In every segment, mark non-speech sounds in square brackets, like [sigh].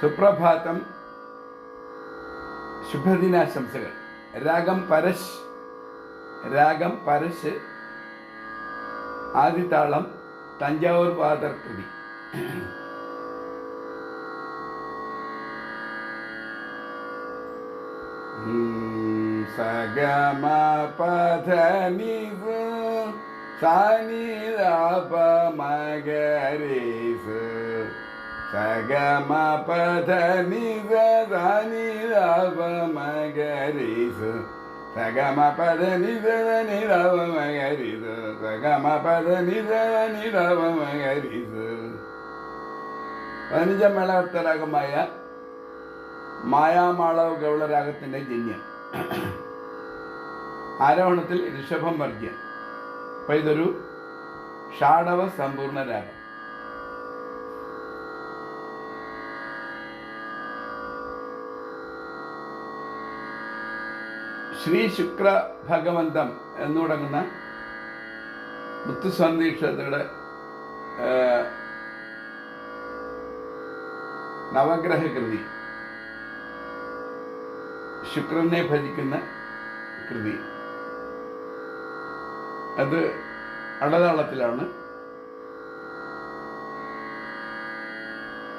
സുപ്രഭാതം ശുഭദിനാശംസകൾ രാഗം പരശ് രാഗം പരശ് ആദിതാളം തഞ്ചാവൂർ പാതർകൃതി സഗമ പഥ നിസ് സാനി രാപ മഗരീസ് സഗമ പഥ നിസ സാനി രാപ മഗരീസ് സഗമ പദ നിസ നിരവ മഗരീസ് സഗമ പദ നിരവ മേളാർത്ഥരാഗമായ മായാമാളവ് ഗൗളരാഗത്തിന്റെ ജന്യം. ആരോഹണത്തിൽ ഋഷഭം വർഗ്യം അപ്പം ഇതൊരു ഷാഡവ സമ്പൂർണ രാഗം. ശ്രീ ശുക്ര ഭഗവന്തം എന്ന് തുടങ്ങുന്ന മുത്തുസന്ദീക്ഷതയുടെ നവഗ്രഹ കൃതി ശുക്രനെ ഭജിക്കുന്ന കൃതി. അത് അടതാളത്തിലാണ്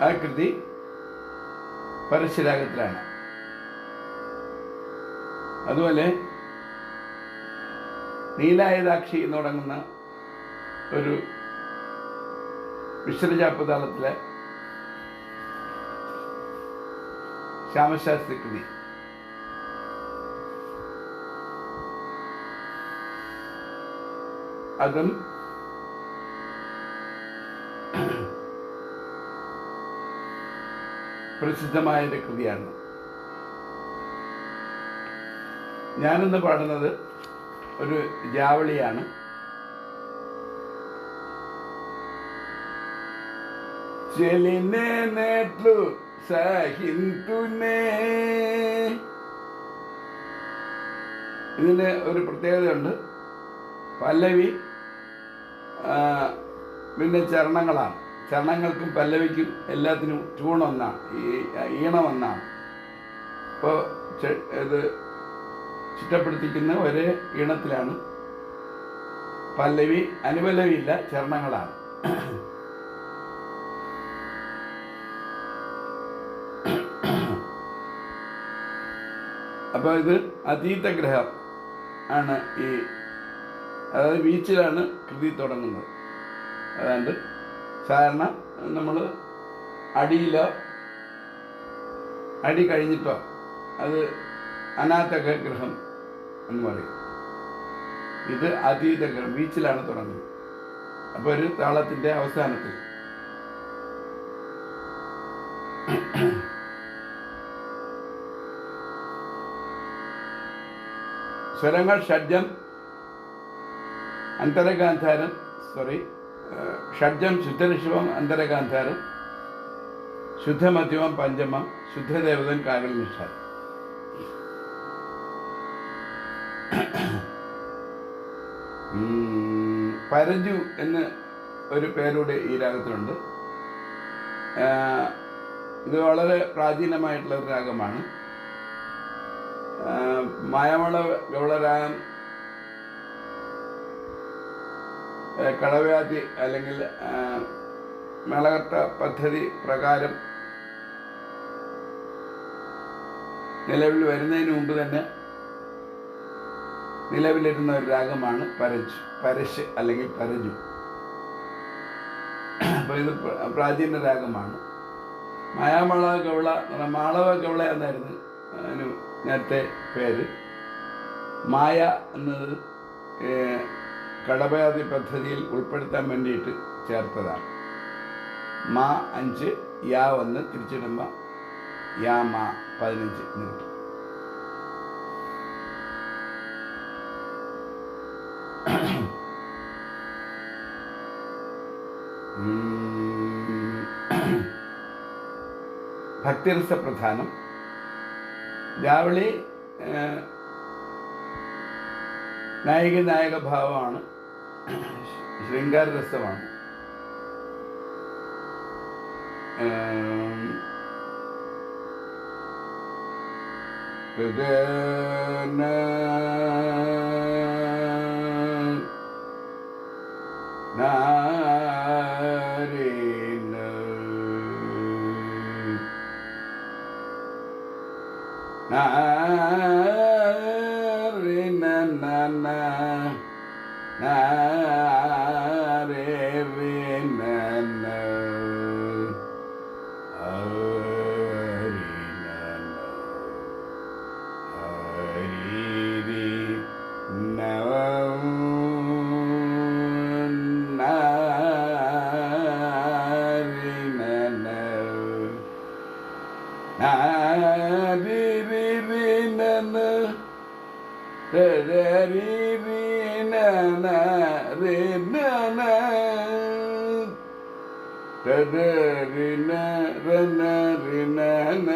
ആ കൃതി പരശുരാഗത്തിലാണ് അതുപോലെ നീലായതാക്ഷി എന്ന് തുടങ്ങുന്ന ഒരു വിശ്രജാപ്പതാളത്തിലെ ശ്യാമശാസ്ത്രി കൃതി. അതും പ്രസിദ്ധമായ ഒരു കൃതിയാണ്. ഞാനിന്ന് പാടുന്നത് ഒരു ജാവളിയാണ്. നേട്ലു സഹിന്തുനേ. ഇതിന് ഒരു പ്രത്യേകതയുണ്ട്. പല്ലവി പിന്നെ ചരണങ്ങളാണ്. ചരണങ്ങൾക്കും പല്ലവിക്കും എല്ലാത്തിനും ഒന്നാണ് ഈ ഈണം ഒന്നാണ് ഇപ്പോൾ ഇത് ചിട്ടപ്പെടുത്തിക്കുന്ന ഒരേ ഈണത്തിലാണ്. പല്ലവി അനുപല്ലവി ഇല്ല ചരണങ്ങളാണ് അപ്പോൾ ഇത് അതീത ഗ്രഹം ആണ് ഈ അതായത് ബീച്ചിലാണ് കൃതി തുടങ്ങുന്നത്. അതാണ്ട് സാധാരണ നമ്മൾ അടിയിലോ അടി കഴിഞ്ഞിട്ടോ അത് അനാഥക ഗ്രഹം എന്ന് പറയും. ഇത് അതീതങ്ങൾ ബീച്ചിലാണ് തുടങ്ങുന്നത്. അപ്പോൾ ഒരു താളത്തിന്റെ അവസാനത്തിൽ. സ്വരങ്ങൾ ഷഡ്ജം അന്തരഗാന്ധാരം സോറി ഷഡ്ജം ശുദ്ധഋഷഭം അന്തരഗാന്ധാരം ശുദ്ധമധ്യമം പഞ്ചമം ശുദ്ധദേവതൻ കാകൽ നിഷ്ഠ ഉം, പരജു എന്ന് ഒരു പേരൂടെ ഈ രാഗത്തിലുണ്ട്. ഇത് വളരെ പ്രാചീനമായിട്ടുള്ള ഒരു രാഗമാണ്. മായമള ഗൗളരാഗം കടവ്യാധി അല്ലെങ്കിൽ മേളകട്ട പദ്ധതി പ്രകാരം നിലവിൽ വരുന്നതിന് മുമ്പ് തന്നെ നിലവിലിരുന്ന ഒരു രാഗമാണ് പരജ് പരശ് അല്ലെങ്കിൽ പരജു അപ്പോൾ ഇത് പ്രാചീന രാഗമാണ്. മായാമള ഗൗള മാളവ ഗൗള എന്നായിരുന്നു അതിന് നേരത്തെ പേര്. മായ എന്നത് കടപയാതി പദ്ധതിയിൽ ഉൾപ്പെടുത്താൻ വേണ്ടിയിട്ട് ചേർത്തതാണ്. മാ അഞ്ച് യാ ഒന്ന് തിരിച്ചിടുമ്പോൾ യാ മാ പതിനഞ്ച് എന്ന് ഭക്തിരസ പ്രധാനം രാവിലെ നായിക നായക ഭാവമാണ് ശൃംഗാര രസമാണ് ഗജന na na na na na na na தது ரின ரன ரின ரின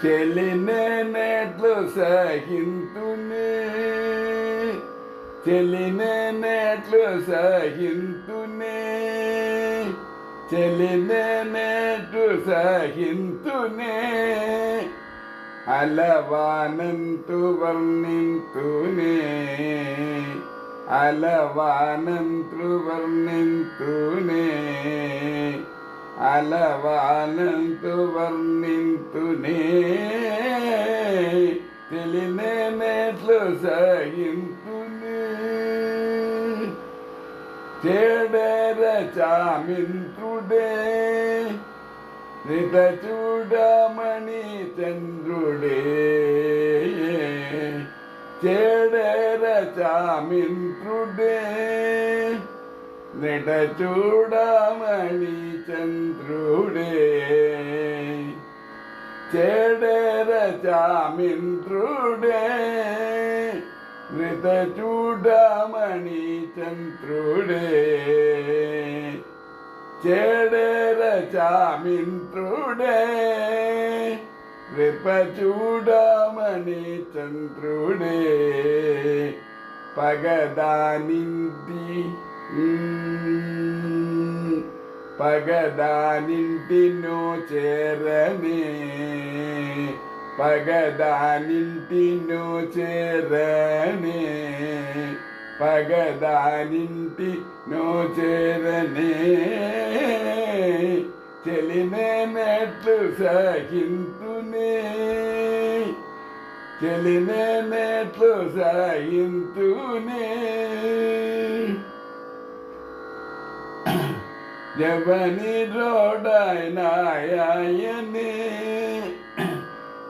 Chelene netlo sa hintune Celinene tusahintune Celinene tusahintune അലവാനന്തു വർണിന്തുനെ അലവാനന്തു വർണിന്തുനെ അലവാനന്തു വർണിന്തുനെ തെളിനേനേట్లు സഹിന്തു ചേടരചാമിന്ദ്രുടേ നിതചൂടമണി ചന്ദ്രുടേ. ചേടരചാമിന്ദ്രുടേ നിടചൂടമണി ചന്ദ്രുടേ. ചേടരചാമിന്ദ്രുടേ തീർത്ത ചൂടാമണി ചന്ദ്രുടേ. ചേടേര ചാമിൻട്രുടേ കൃപ ചൂടാമണി ചന്ദ്രുടേ പകദാനിന്തി പകദാനിന്തിനോ ചേരനേ పగదానింటిను చేరనే పగదానింటి నోచేరనే. చెలినేనట్లు సహింతునే చెలినేనట్లు సహింతునే. [clears throat] జవని రోడైనాయనే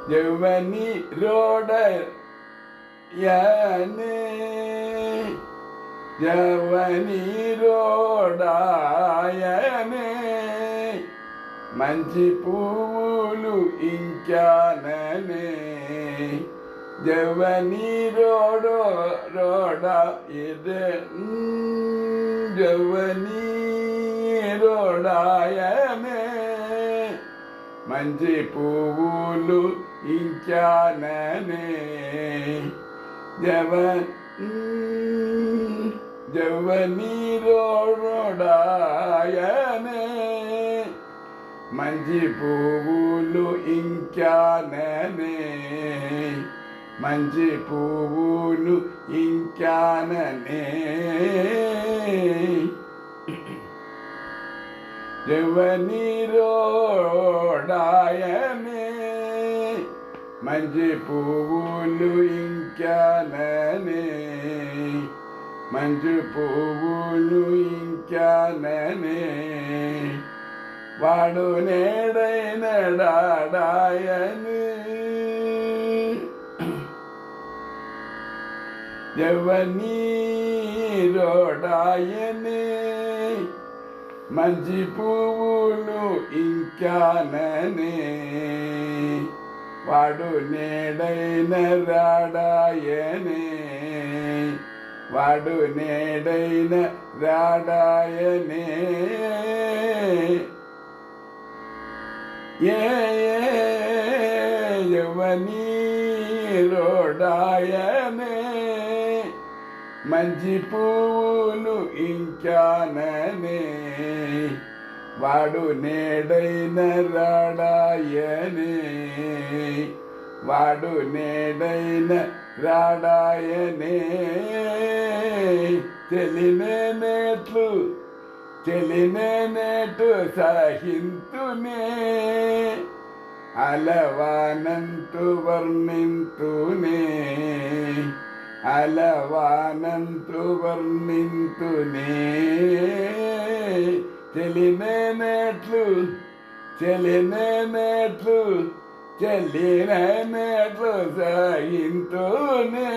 జవని రోడయనే జవని రోడాయనే మంచి పువ్వులు ఇంకాననే జవని రోడో రోడ ఇది జవని రోడాయనే మంచి పువ్వులు ఇంకాననే జవ జవని రోడాయనే మంచి పువ్వులు ఇంకాననే మంచి పువ్వులు ఇంకాననే യവനിരോടായനെ മഞ്ചി പൂവുലു ഇക്കാനനെ മഞ്ചു പൂവുലു ഇക്കാനനെ మంచి పువ్వులు ఇంకాననే వాడు నేడైన రాడాయనే వాడు నేడైన రాడాయనే ఏ యవనీ రోడాయనే మంచి పువ్వులు ఇంకాననే వాడు నేడైన రాడాయనే. వాడు నేడైన రాడాయనే. తెలినేట్లు తెలినేటు సహింతునే. అలవానంతు వర్ణింతునే. అలవానంతు వర్ణింతునే తెలినేట్లు తెలినేట్లు తెలినేట్లు సాగింతూనే.